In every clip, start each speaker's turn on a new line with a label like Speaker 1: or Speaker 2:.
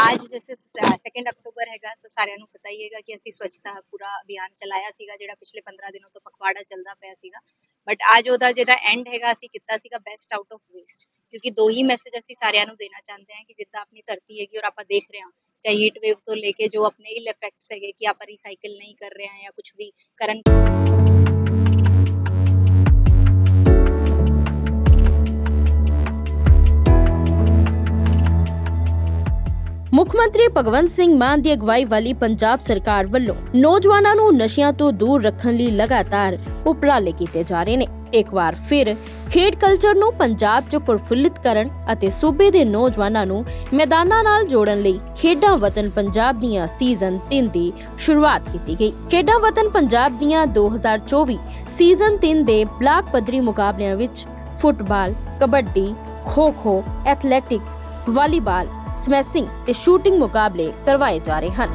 Speaker 1: ਅੱਜ ਜੈਸੇ 2 ਅਕਤੂਬਰ ਹੈਗਾ ਤਾਂ ਸਾਰਿਆਂ ਨੂੰ ਪਤਾ ਹੀ ਹੈਗਾ ਕਿ ਅਸੀਂ ਸਵੱਛਤਾ ਪੂਰਾ ਅਭਿਆਨ ਚਲਾਇਆ ਸੀਗਾ ਜਿਹੜਾ ਪਿਛਲੇ 15 ਦਿਨੋਂ ਤੋਂ ਪਖਵਾੜਾ ਚੱਲਦਾ ਪਿਆ ਸੀਗਾ ਬਟ ਅੱਜ ਉਹਦਾ ਜਿਹੜਾ ਐਂਡ ਹੈਗਾ ਅਸੀਂ ਕੀਤਾ ਸੀਗਾ ਬੈਸਟ ਆਊਟ ਆਫ ਵੇਸਟ ਕਿਉਂਕਿ ਦੋ ਹੀ ਮੈਸੇਜ ਅਸੀਂ ਸਾਰਿਆਂ ਨੂੰ ਦੇਣਾ ਚਾਹੁੰਦੇ ਹਾਂ ਕਿ ਜਿੱਦਾਂ ਆਪਣੀ ਧਰਤੀ ਹੈਗੀ ਔਰ ਆਪਾਂ ਦੇਖ ਰਹੇ ਹਾਂ ਚਾਹੇ ਹੀਟ ਵੇਵ ਤੋਂ ਲੈ ਕੇ ਜੋ ਆਪਣੇ ਇਲ ਇਫੈਕਟਸ ਹੈਗੇ ਕਿ ਆਪਾਂ ਰੀਸਾਈਕਲ ਨਹੀਂ ਕਰ ਰਹੇ ਹਾਂ ਜਾਂ ਕੁਝ ਵੀ ਕਰਨ
Speaker 2: ਮੰਤਰੀ ਭਗਵੰਤ ਸਿੰਘ ਮਾਨ ਦੀ ਅਗਵਾਈ ਵਾਲੀ ਪੰਜਾਬ ਸਰਕਾਰ ਵੱਲੋਂ ਨੌਜਵਾਨਾਂ ਨੂੰ ਨਸ਼ਿਆਂ ਤੋਂ ਦੂਰ ਰੱਖਣ ਲਈ ਲਗਾਤਾਰ ਉਪਰਾਲੇ ਕੀਤੇ ਜਾ ਰਹੇ ਨੇ। ਇੱਕ ਵਾਰ ਫਿਰ ਖੇਡ ਕਲਚਰ ਨੂੰ ਪੰਜਾਬ 'ਚ ਪ੍ਰਫੁੱਲਿਤ ਕਰਨ ਅਤੇ ਸੂਬੇ ਦੇ ਨੌਜਵਾਨਾਂ ਨੂੰ ਮੈਦਾਨਾਂ ਨਾਲ ਜੋੜਨ ਲਈ ਖੇਡਾਂ ਵਤਨ ਪੰਜਾਬ ਦੀਆਂ ਸੀਜ਼ਨ 3 ਦੀ ਸ਼ੁਰੂਆਤ ਕੀਤੀ ਗਈ। ਖੇਡਾਂ ਵਤਨ ਪੰਜਾਬ ਦੀਆਂ 2024 ਸੀਜ਼ਨ 3 ਦੇ ਬਲਾਕ ਪੱਧਰੀ ਮੁਕਾਬਲਿਆਂ ਵਿੱਚ football, kabaddi, kho-kho athletics volleyball ਸਮੈਸਿੰਗ ਤੇ ਸ਼ੂਟਿੰਗ ਮੁਕਾਬਲੇ ਕਰਵਾਏ ਜਾ ਰਹੇ ਹਨ।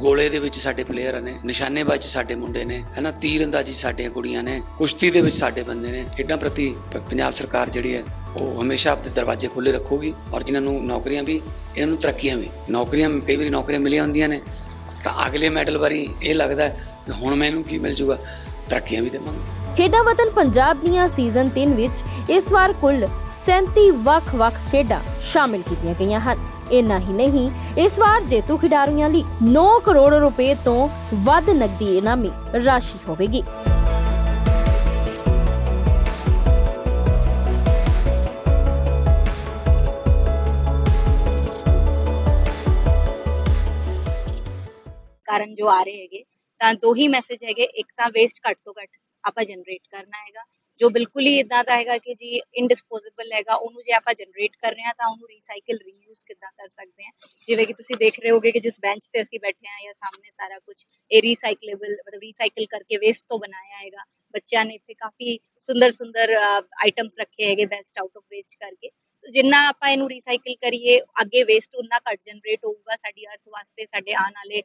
Speaker 3: ਗੋਲੇ ਦੇ ਵਿੱਚ ਸਾਡੇ ਪਲੇਅਰ ਨੇ ਨਿਸ਼ਾਨੇਬਾਜ਼ੀ ਸਾਡੇ ਮੁੰਡੇ ਨੇ ਹੈਨਾ ਤੀਰ ਅੰਦਾਜ਼ੀ ਸਾਡੀਆਂ ਕੁੜੀਆਂ ਨੇ ਕੁਸ਼ਤੀ ਦੇ ਵਿੱਚ ਸਾਡੇ ਬੰਦੇ ਨੇ ਖੇਡਾਂ ਪ੍ਰਤੀ ਪੰਜਾਬ ਸਰਕਾਰ ਜਿਹੜੀ ਹੈ ਉਹ ਹਮੇਸ਼ਾ ਆਪਣੇ ਦਰਵਾਜ਼ੇ ਖੁੱਲੇ ਰੱਖੂਗੀ ਔਰ ਜਿਨ੍ਹਾਂ ਨੂੰ ਨੌਕਰੀਆਂ ਵੀ ਇਹਨਾਂ ਨੂੰ ਤਰੱਕੀਆਂ ਵੀ ਨੌਕਰੀਆਂ ਕਈ ਵਾਰੀ ਨੌਕਰੀਆਂ ਮਿਲੀਆਂ ਹੁੰਦੀਆਂ ਨੇ ਤਾਂ ਅਗਲੇ ਮੈਡਲ ਵਾਰੀ ਇਹ ਲੱਗਦਾ ਹੈ ਕਿ ਹੁਣ ਮੈਨੂੰ ਕੀ ਮਿਲ ਜੂਗਾ ਤਰੱਕੀਆਂ ਵੀ ਦੇਵਾਂਗੇ।
Speaker 2: ਖੇਡਾਂ ਵਤਨ ਪੰਜਾਬ ਦੀਆਂ ਸੀਜ਼ਨ 3 ਵਿੱਚ ਇਸ ਵਾਰ ਕੁੱਲ 37 ਵੱਖ-ਵੱਖ ਖੇਡਾਂ ਸ਼ਾਮਿਲ ਕੀਤੀਆਂ ਗਈਆਂ ਹਨ। ਇੰਨਾ ਹੀ ਨਹੀਂ, ਇਸ ਵਾਰ ਜੇਤੂ ਖਿਡਾਰੀਆਂ ਲਈ 9 ਕਰੋੜ ਰੁਪਏ ਤੋਂ ਵੱਧ ਨਕਦੀ ਇਨਾਮੀ ਰਾਸ਼ੀ ਹੋਵੇਗੀ।
Speaker 1: ਕਾਰਨ ਜੋ ਆ ਰਹੇ ਹੈਗੇ, ਤਾਂ ਦੋ ਹੀ ਮੈਸੇਜ ਹੈਗੇ, ਇੱਕ ਤਾਂ ਵੇਸਟ ਘੱਟ ਤੋਂ ਘੱਟ ਆਪਾਂ ਜਨਰੇਟ ਕਰਨਾ ਹੈਗਾ ਜੋ ਬਿਲਕੁਲ ਹੀ ਇਦਾਂ ਦਾ ਹੈਗਾ ਕਿ ਜੀ ਇਨਡਿਸਪੋਜ਼ੇਬਲ ਹੈਗਾ, ਉਹਨੂੰ ਜੇ ਆਪਾਂ ਜਨਰੇਟ ਕਰ ਰਹੇ ਹਾਂ ਤਾਂ ਉਹਨੂੰ ਰੀਸਾਈਕਲ ਰੀਯੂਜ਼ ਕਿੱਦਾਂ ਕਰ ਸਕਦੇ ਹਾਂ? ਜਿਵੇਂ ਕਿ ਤੁਸੀਂ ਦੇਖ ਰਹੇ ਹੋਗੇ ਕਿ ਜਿਸ ਬੈਂਚ ਤੇ ਅਸੀਂ ਬੈਠੇ ਹਾਂ ਜਾਂ ਸਾਹਮਣੇ ਸਾਰਾ ਕੁਝ ਇਹ ਰੀਸਾਈਕਲੇਬਲ ਮਤਲਬ ਰੀਸਾਈਕਲ ਕਰਕੇ ਵੇਸਟ ਤੋਂ ਬਣਾਇਆ ਹੈਗਾ। ਬੱਚਿਆਂ ਨੇ ਇੱਥੇ ਕਾਫੀ ਸੁੰਦਰ ਸੁੰਦਰ ਆਈਟਮਸ ਰੱਖੇ ਹੈਗੇ ਬੈਸਟ ਆਊਟ ਆਫ ਵੇਸਟ ਕਰਕੇ। ਜਿੰਨਾ ਆਪਾਂ ਇਹਨੂੰ ਰੀਸਾਈਕਲ ਕਰੀਏ, ਅੱਗੇ ਵੇਸਟ ਉਨਾ ਘੱਟ ਜਨਰੇਟ ਹੋਊਗਾ, ਸਾਡੀ ਅਰਥ ਵਾਸਤੇ, ਸਾਡੇ ਆਉਣ ਵਾਲੇ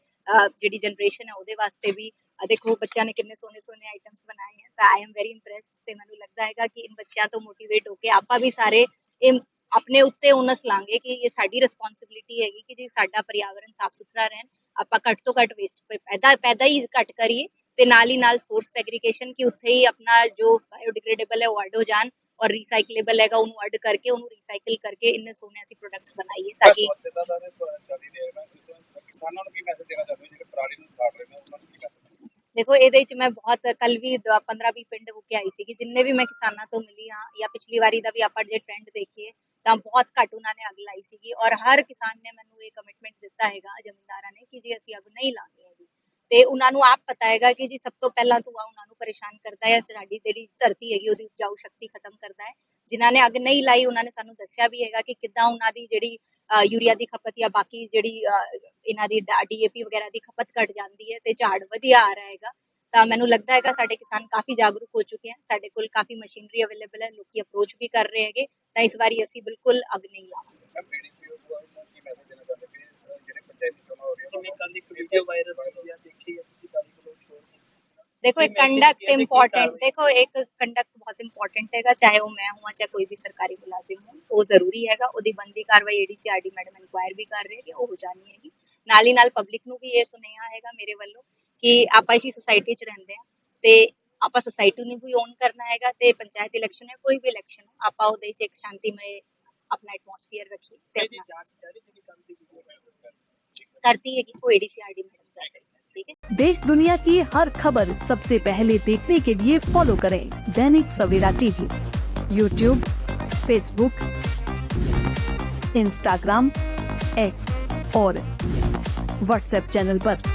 Speaker 1: ਜਿਹੜੀ ਜਨਰੇਸ਼ਨ ਹੈ ਉਹਦੇ ਵਾਸਤੇ ਵੀ। ਦੇਖੋ ਬੱਚਿਆਂ ਨੇ ਕਿੰਨੇ ਸੋਹਣੇ ਸੋਹਣੇ ਆਈਟਮਸ ਬਣਾਏ ਹੈ ਤਾਂ ਆਈ ਐਮ ਵੈਰੀ ਇੰਪ੍ਰੈਸਡ ਤੇ ਮੈਨੂੰ ਲੱਗਦਾ ਹੈਗਾ ਕਿ ਇਨ ਬੱਚਿਆਂ ਤੋਂ ਮੋਟੀਵੇਟ ਹੋ ਕੇ ਆਪਾਂ ਵੀ ਸਾਰੇ ਇਹ ਆਪਣੇ ਉੱਤੇ ਉਹਨਸ ਲਾਂਗੇ ਕਿ ਇਹ ਸਾਡੀ ਰਿਸਪੌਂਸਿਬਿਲਿਟੀ ਹੈਗੀ ਕਿ ਜੀ ਸਾਡਾ ਪਰਿਆਵਰਨ ਸਾਫ਼ ਸੁਥਰਾ ਰਹਿਣ ਆਪਾਂ ਘੱਟ ਤੋਂ ਘੱਟ ਵੇਸਟ ਪੈਦਾ ਪੈਦਾ ਹੀ ਘੱਟ ਕਰੀਏ ਤੇ ਨਾਲ ਹੀ ਨਾਲ ਸੋਰਸ ਸੈਗਰੀਗੇਸ਼ਨ ਕਿ ਉੱਥੇ ਹੀ ਆਪਣਾ ਜੋ ਬਾਇਓਡਿਗ੍ਰੇਡੇਬਲ ਹੈ ਉਹ ਅੱਡ ਹੋ ਜਾਣ ਔਰ ਰੀਸਾਈਕਲੇਬਲ ਹੈਗਾ ਉਹਨੂੰ ਅੱਡ ਕਰਕੇ ਉਹਨੂੰ ਰੀਸਾਈਕਲ ਕਰਕੇ ਇੰਨੇ ਸੋਹਣੇ ਅਸੀਂ ਪ੍ਰੋਡਕਟਸ ਬਣਾਈਏ ਤਾਂ ਕਿ
Speaker 4: ਕਿਸਾਨਾਂ ਨੂੰ ਕੀ ਮੈਸੇਜ ਦੇਣਾ ਚਾਹੁੰਦੇ ਹੋ ਜਿਹੜੇ ਪਰਾਲੀ ਨੂੰ ਸਾੜ ਰਹੇ ਨੇ ਉਹਨਾਂ ਨੂੰ ਕੀ ਮੈਸੇਜ
Speaker 1: ਦੇਖੋ ਇਹਦੇ ਵਿੱਚ ਮੈਂ ਬਹੁਤ ਕੱਲ ਵੀ 15-20 ਪਿੰਡ ਹੋ ਕੇ ਆਈ ਸੀਗੀ ਜਿੰਨੇ ਵੀ ਮੈਂ ਕਿਸਾਨਾਂ ਤੋਂ ਮਿਲੀ ਹਾਂ ਜਾਂ ਪਿਛਲੀ ਵਾਰੀ ਦਾ ਵੀ ਆਪਾਂ ਜੇ ਟ੍ਰੈਂਡ ਦੇਖੀਏ ਤਾਂ ਬਹੁਤ ਘੱਟ ਉਹਨਾਂ ਨੇ ਅੱਗ ਲਾਈ ਸੀਗੀ ਔਰ ਹਰ ਕਿਸਾਨ ਨੇ ਮੈਨੂੰ ਇਹ ਕਮਿਟਮੈਂਟ ਦਿੱਤਾ ਹੈਗਾ ਜ਼ਮੀਂਦਾਰਾਂ ਨੇ ਕਿ ਜੀ ਅਸੀਂ ਅੱਗ ਨਹੀਂ ਲਾਣੀ ਹੈਗੀ ਤੇ ਉਹਨਾਂ ਨੂੰ ਆਪ ਪਤਾ ਹੈਗਾ ਕਿ ਜੀ ਸਭ ਤੋਂ ਪਹਿਲਾਂ ਧੂੰਆਂ ਉਹਨਾਂ ਨੂੰ ਪਰੇਸ਼ਾਨ ਕਰਦਾ ਹੈ ਸਾਡੀ ਜਿਹੜੀ ਧਰਤੀ ਹੈਗੀ ਉਹਦੀ ਉਪਜਾਊ ਸ਼ਕਤੀ ਖਤਮ ਕਰਦਾ ਹੈ ਜਿਨ੍ਹਾਂ ਨੇ ਅੱਗ ਨਹੀਂ ਲਾਈ ਉਹਨਾਂ ਨੇ ਸਾਨੂੰ ਦੱਸਿਆ ਵੀ ਹੈਗਾ ਕਿ ਕਿੱਦਾਂ ਉਹਨਾਂ ਦੀ ਜਿਹੜੀ ਯੂਰੀਆ ਦੀ ਖਪਤ ਜਾਂ ਬਾਕੀ ਜਿਹੜੀ ਇਹਨਾਂ ਦੀ ਡੀਏਪੀ ਵਗੈਰਾ ਦੀ ਖਪਤ ਘਟ ਜਾਂਦੀ ਹੈ ਤੇ ਝਾੜ ਵਧੀਆ ਆ ਰਿਹਾ ਹੈਗਾ। ਤਾਂ ਮੈਨੂੰ ਲੱਗਦਾ ਹੈਗਾ ਸਾਡੇ ਕਿਸਾਨ ਕਾਫੀ ਜਾਗਰੂਕ ਹੋ ਚੁੱਕੇ ਹਨ। ਸਾਡੇ ਕੋਲ ਕਾਫੀ ਮਸ਼ੀਨਰੀ ਅਵੇਲੇਬਲ ਹੈ ਲੋਕੀ ਅਪਰੋਚ ਵੀ ਕਰ ਰਹੇ ਹੈਗੇ। ਤਾਂ ਇਸ ਵਾਰੀ ਅਸੀਂ ਬਿਲਕੁਲ ਅੱਗ ਨਹੀਂ ਲਾਵਾਂਗੇ।
Speaker 4: ਮੈਂ ਬੀਡੀਪੀ ਨੂੰ ਕੀ ਮੈਸੇਜ ਦੇਣਾ ਚਾਹੁੰਦੇ ਕਿ ਅਹ, ਜਿਹੜੇ ਪੰਚਾਇਤੀ ਚੋਣਾਂ ਹੋ ਰਹੀਆਂ
Speaker 5: ਜਿਵੇਂ ਕੱਲ ਇੱਕ ਵੀਡੀਓ ਵਾਇਰਲ ਹੋਈ ਆ ਦੇਖੀ ਆ ਤੁਸੀਂ ਗਾਲੀ ਗਲੋਚ ਛੋੜ ਕੇ
Speaker 1: ਦੇਖੋ ਇੱਕ
Speaker 5: ਕੋਈ message
Speaker 1: ਕੰਡਕਟ
Speaker 5: ਦਿਆ ਤੇ ਕੀ
Speaker 1: ਇੰਪੋਰਟੈਂਟ ਨਾਲ ਹੀ ਨਾਲ ਪਬਲਿਕ ਨੂੰ ਵੀ ਇਹ ਸੁਨੇਹਾ ਹੈਗਾ ਮੇਰੇ ਵੱਲੋਂ ਕਿ ਆਪਾਂ ਇਸੀ ਸੁਸਾਇਟੀ 'ਚ ਰਹਿੰਦੇ ਆ ਤੇ ਆਪਾਂ ਸੁਸਾਇਟੀ ਨੂੰ ਵੀ ਓਨ ਕਰਨਾ ਹੈਗਾ ਤੇ ਪੰਚਾਇਤ ਇਲੈਕਸ਼ਨ ਹੈ ਕੋਈ ਵੀ ਇਲੈਕਸ਼ਨ ਆਪਾਂ ਉਹਦੇ 'ਚ ਇੱਕ ਸ਼ਾਂਤੀਮਈ ਆਪਣਾ ਐਟਮੋਸਫੀਅਰ ਰੱਖੀ ਤੇ करती है कि वो एडीसीआरडी मैडम कर रही है
Speaker 6: देश दुनिया की हर खबर सबसे पहले देखने के लिए फॉलो करें Dainik Savera TV YouTube Facebook Instagram X और વોટ્સએપ ચેનલ પર.